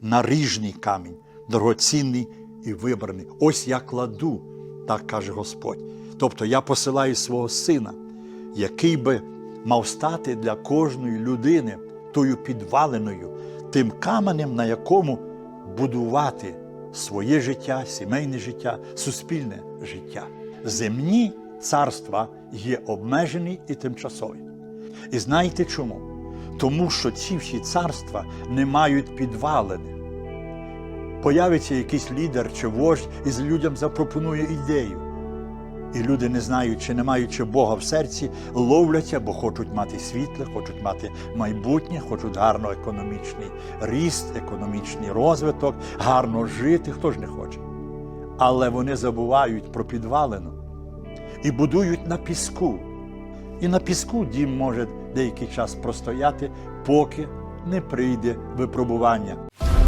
наріжний камінь, дорогоцінний і вибраний. Ось я кладу, так каже Господь. Тобто я посилаю свого сина, який би мав стати для кожної людини тою підваленою, тим каменем, на якому будувати своє життя, сімейне життя, суспільне життя. Земні царства є обмежені і тимчасові. І знаєте чому? Тому що ці всі царства не мають підвалини. Появиться якийсь лідер чи вождь і з людям запропонує ідею. І люди, не знаючи, не маючи Бога в серці, ловляться, бо хочуть мати світле, хочуть мати майбутнє, хочуть гарно економічний ріст, економічний розвиток, гарно жити, хто ж не хоче. Але вони забувають про підвалину і будують на піску. І на піску дім може деякий час простояти, поки не прийде випробування.